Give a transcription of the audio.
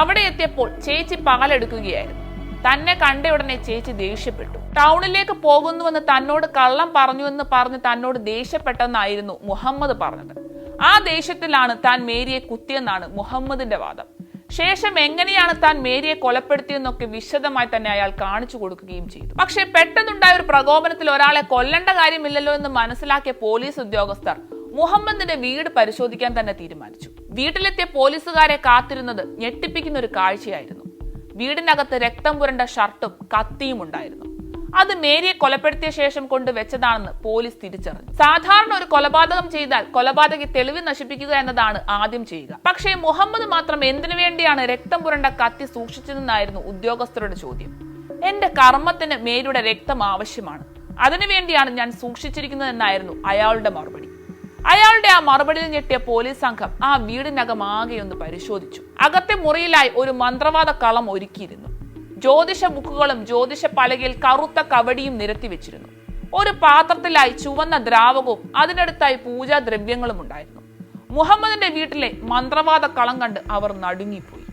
അവിടെ എത്തിയപ്പോൾ ചേച്ചി പാലെടുക്കുകയായിരുന്നു. തന്നെ കണ്ട ഉടനെ ചേച്ചി ദേഷ്യപ്പെട്ടു. ടൗണിലേക്ക് പോകുന്നുവെന്ന് തന്നോട് കള്ളം പറഞ്ഞുവെന്ന് പറഞ്ഞ് തന്നോട് ദേഷ്യപ്പെട്ടെന്നായിരുന്നു മുഹമ്മദ് പറഞ്ഞത്. ആ ദേഷ്യത്തിലാണ് താൻ മേരിയെ കുത്തിയെന്നാണ് മുഹമ്മദിന്റെ വാദം. ശേഷം എങ്ങനെയാണ് താൻ മേരിയെ കൊലപ്പെടുത്തിയെന്നൊക്കെ വിശദമായി തന്നെ അയാൾ കാണിച്ചു കൊടുക്കുകയും ചെയ്തു. പക്ഷേ പെട്ടെന്നുണ്ടായ ഒരു പ്രകോപനത്തിൽ ഒരാളെ കൊല്ലേണ്ട കാര്യമില്ലല്ലോ എന്ന് മനസ്സിലാക്കിയ പോലീസ് ഉദ്യോഗസ്ഥർ മുഹമ്മദിന്റെ വീട് പരിശോധിക്കാൻ തന്നെ തീരുമാനിച്ചു. വീട്ടിലെത്തിയ പോലീസുകാരെ കാത്തിരുന്നത് ഞെട്ടിപ്പിക്കുന്ന ഒരു കാഴ്ചയായിരുന്നു. വീടിനകത്ത് രക്തം പുരണ്ട ഷർട്ടും കത്തിയും ഉണ്ടായിരുന്നു. അത് മേരിയെ കൊലപ്പെടുത്തിയ ശേഷം കൊണ്ട് വെച്ചതാണെന്ന് പോലീസ് തിരിച്ചറിഞ്ഞു. സാധാരണ ഒരു കൊലപാതകം ചെയ്താൽ കൊലപാതകി തെളിവ് നശിപ്പിക്കുക എന്നതാണ് ആദ്യം ചെയ്യുക. പക്ഷേ മുഹമ്മദ് മാത്രം എന്തിനു വേണ്ടിയാണ് രക്തം പുരണ്ട കത്തി സൂക്ഷിച്ചതെന്നായിരുന്നു ഉദ്യോഗസ്ഥരുടെ ചോദ്യം. എന്റെ കർമ്മത്തിന് മേരിയുടെ രക്തം ആവശ്യമാണ്. അതിനുവേണ്ടിയാണ് ഞാൻ സൂക്ഷിച്ചിരിക്കുന്നതെന്നായിരുന്നു അയാളുടെ മറുപടി. അയാളുടെ ആ മറുപടിയിൽ ഞെട്ടിയ പോലീസ് സംഘം ആ വീടിനകം ആകെയൊന്ന് പരിശോധിച്ചു. അകത്തെ മുറിയിലായി ഒരു മന്ത്രവാദ കളം ഒരുക്കിയിരുന്നു. ജ്യോതിഷ ബുക്കുകളും ജ്യോതിഷ പലകയിൽ കറുത്ത കവടിയും നിരത്തി വെച്ചിരുന്നു. ഒരു പാത്രത്തിലായി ചുവന്ന ദ്രാവകവും അതിനടുത്തായി പൂജാദ്രവ്യങ്ങളും ഉണ്ടായിരുന്നു മുഹമ്മദിന്റെ വീട്ടിലെ മന്ത്രവാദ കളം കണ്ട് അവർ നടുങ്ങിപ്പോയി.